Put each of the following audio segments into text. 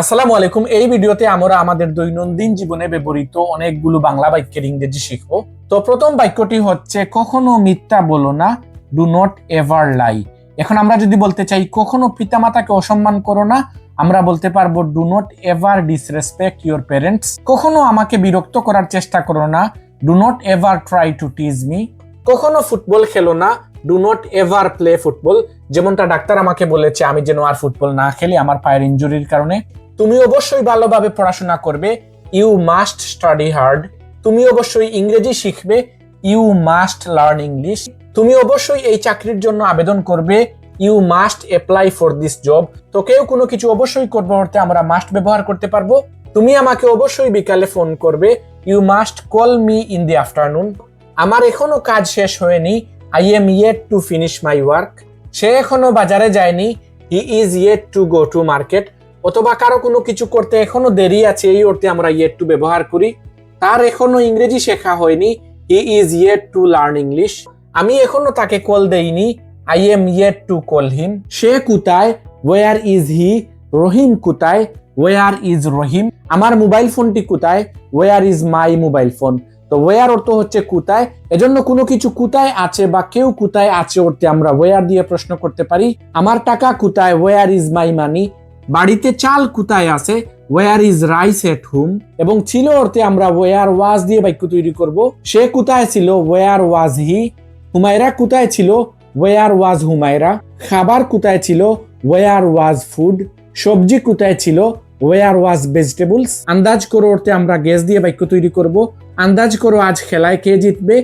আসসালামু আলাইকুম। এই ভিডিওতে আমরা আমাদের দৈনন্দিন জীবনে ব্যবহৃত অনেকগুলো বাংলা বাক্যের ইংরেজি শিখব। তো প্রথম বাক্যটি হচ্ছে, কখনো মিথ্যা বলো না ডু নট এভার লাই এখন আমরা যদি বলতে চাই, কখনো পিতামাতাকে অসম্মান করো না? আমরা বলতে পারব do not ever disrespect your parents কখনো আমাকে বিরক্ত করার চেষ্টা করো না? Do not ever try to tease me কখনো ফুটবল খেলো না? Do not ever play football যেমনটা ডাক্তার আমাকে বলেছে, আমি যেন আর ফুটবল না খেলি, আমার পায়ের ইঞ্জুরির কারণে। তুমি অবশ্যই ভালোভাবে পড়াশোনা করবে। ইউ মাস্ট স্টাডি হার্ড তুমি অবশ্যই ইংরেজি শিখবে। ইউ মাস্ট লার্ন ইংলিশ তুমি অবশ্যই এই চাকরির জন্য আবেদন করবে। You must apply for this job তো কেউ কোনো কিছু অবশ্যই করব করতে আমরা মাস্ট ব্যবহার করতে পারব। তুমি আমাকে অবশ্যই বিকালে ফোন করবে। You must call me in the afternoon আমার এখনও কাজ শেষ হয়নি। I am yet to finish my work সে এখনও বাজারে যায়নি। He is yet to go to market অথবা কারও কোনো কিছু করতে এখনও দেরি আছে, এই অর্থে আমরা ইয়েট টু ব্যবহার করি। তার এখনও ইংরেজি শেখা হয়নি। He is yet to learn English আমি এখনও তাকে কল দেইনি। I am yet to call him সে কোথায়? ওয়ার ইজ হি রহিম কোথায়? Where is Rahim? আমার মোবাইল ফোনটি কোথায়? Where is my mobile phone তো ওয়ার অর্থ হচ্ছে কোথায়? এজন্য কোনো কিছু কোথায় আছে বা কেউ কোথায় আছে অর্থে আমরা ওয়ার দিয়ে প্রশ্ন করতে পারি। আমার টাকা কোথায়? ওয়ার ইজ মাই মানি বাড়িতে চাল কোথায় আছে? Where is rice at home এবং ছিল অর্থে আমরা ওয়ার ওয়াজ দিয়ে বাক্য তৈরি করব। সে কোথায় ছিল? ওয়ার ওয়াজ হি হুমায়রা কোথায় ছিল? Where was Humaira? খাবার কোথায় ছিল? ওয়ার ওয়াজ ফুড সবজি কোথায় ছিল? ওয়ার ওয়াজ ভেজিটেবলস আন্দাজ করো অর্থে আমরা গ্যাস দিয়ে বাক্য তৈরি করব। আন্দাজ করো আজ খেলায় কে জিতবে?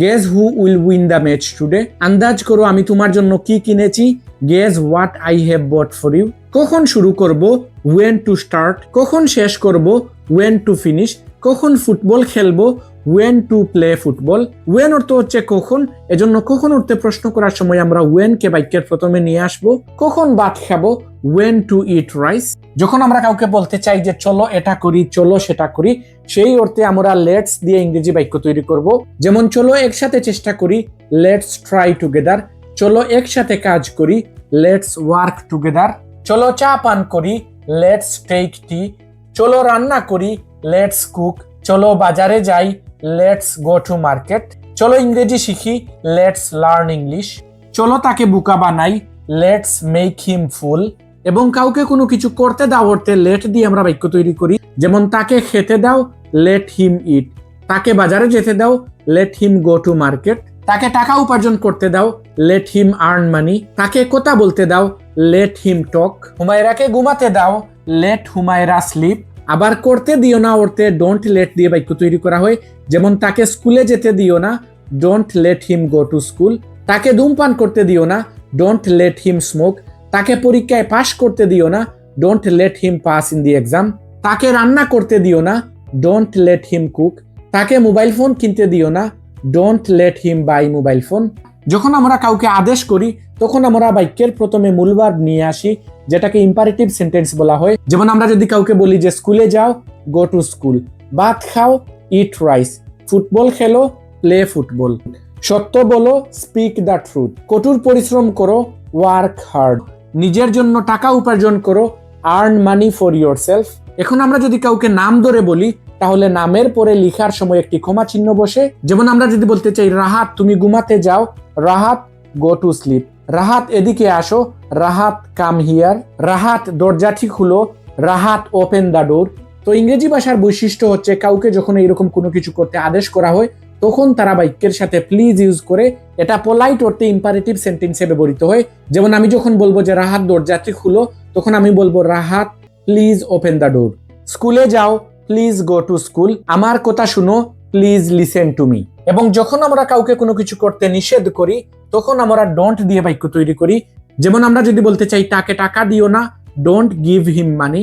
Guess who will win the match today আন্দাজ করো আমি তোমার জন্য কি কিনেছি? Guess what I have bought for you কখন শুরু করব? ওয়েন টু স্টার্ট কখন শেষ করব? ওয়েন টু ফিনিশ কখন ফুটবল খেলব? When to play football when অর্থ হচ্ছে কখন? এজন্য কখন উঠতে প্রশ্ন করার সময় আমরা ওয়েন কে বাক্যের প্রথমে নিয়ে আসব। কখন ভাত খাব? ওয়েন টু ইট রাইস যখন আমরা কাউকে বলতে চাই যে চলো এটা করি, চলো সেটা করি, সেই অর্থে আমরা লেটস দিয়ে ইংরেজি বাক্য তৈরি করব। যেমন চলো একসাথে চেষ্টা করি লেটস ট্রাই টুগেদার চলো একসাথে কাজ করি লেটস ওয়ার্ক টুগেদার চলো চা পান করি লেটস টেক টি চলো রান্না করি লেটস কুক চলো বাজারে যাই লেটস গো টু মার্কেট চলো ইংরেজি শিখি লেটস লার্ন ইংলিশ চলো তাকে বুকা বানাই লেটস মেক হিম ফুল এবং কাউকে কোনো কিছু করতে দাও অর্থে লেট দিয়ে আমরা বাক্য তৈরি করি। যেমন তাকে খেতে দাও লেট হিম ইট তাকে বাজারে যেতে দাও let him go to market তাকে টাকা উপার্জন করতে দাও লেট হিম আর্ন মানি তাকে কথা বলতে দাও লেট হিম টক হুমায়রাকে ঘুমাতে দাও। লেট হুমায়রা স্লিপ আবার করতে দিও না অর্থে ডোন্ট লেট দিয়ে বাক্য তৈরি করা হয়। যেমন তাকে স্কুলে যেতে দিও না don't let him go to school তাকে ধূমপান করতে দিও না ডোন্ট লেট হিম স্মোক তাকে পরীক্ষায় পাশ করতে দিও না don't let him pass in the exam তাকে রান্না করতে দিও না ডোন্ট লেট হিম কুক তাকে মোবাইল ফোন কিনতে দিও না don't let him buy mobile phone যখন আমরা কাউকে আদেশ করি তখন আমরা বাক্যের প্রথমে মূল মূলবার নিয়ে আসি, যেটাকে ইম্পারেটিভ সেন্টেন্স বলা হয়। যেমন আমরা যদি কাউকে বলি যে স্কুলে যাও গো টু স্কুল ভাত খাও ইট রাইস ফুটবল খেলো প্লে ফুটবল সত্য বলো স্পিক দ্য ট্রুথ কঠোর পরিশ্রম করো ওয়ার্ক হার্ড নিজের জন্য টাকা উপার্জন করো earn money for yourself এখন আমরা যদি কাউকে নাম ধরে বলি, তাহলে নামের পরে লিখার সময় একটি ক্ষমা চিহ্ন বসে। যেমন আমরা যদি বলতে চাই, রাহাত, তুমি ঘুমাতে যাও। Rahat go to sleep Rahat এদিকে আসো। Rahat, come here. রাহাত দরজাটি খুলো রাহাত, ওপেন দ্য ডোর। তো ইংরেজি ভাষার বৈশিষ্ট্য হচ্ছে কাউকে যখন এইরকম কোনো কিছু করতে আদেশ করা হয়, তখন তারা বাক্যের সাথে প্লিজ ইউজ করে এটা পোলাইট অর্থে ইম্পারেটিভ সেন্টেন্সে ব্যবহৃত হয়। যেমন আমি যখন বলব যে রাহাত দরজাটি খুলো তখন আমি বলব, Rahat please open the door স্কুলে যাও প্লিজ গো টু স্কুল আমার কথা শুনো প্লিজ লিসেন টু মি এবং যখন আমরা কাউকে কোনো কিছু করতে নিষেধ করি তখন আমরা ডোন্ট দিয়ে বাক্য তৈরি করি। যেমন আমরা যদি বলতে চাই, তাকে টাকা দিও না don't give him money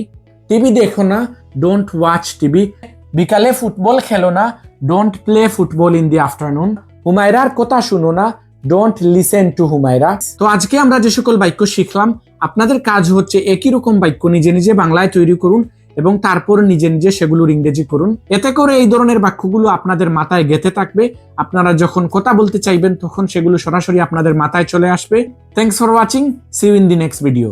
TV দেখো না ডোন্ট ওয়াচ টিভি। বিকালে ফুটবল খেলো না don't play football in the afternoon হুমায়রার কথা শুনো না ডোন্ট লিসেন টু হুমায়রা। তো আজকে আমরা যে সকল বাক্য শিখলাম, আপনাদের কাজ হচ্ছে একই রকম বাক্য নিজে নিজে বাংলায় তৈরি করুন। এবং তারপর নিজে নিজে সেগুলোর ইংরেজি করুন এতে করে এই ধরনের বাক্যগুলো আপনাদের মাথায় গেঁথে থাকবে। আপনারা যখন কথা বলতে চাইবেন, তখন সেগুলো সরাসরি আপনাদের মাথায় চলে আসবে। Thanks for watching see in the next video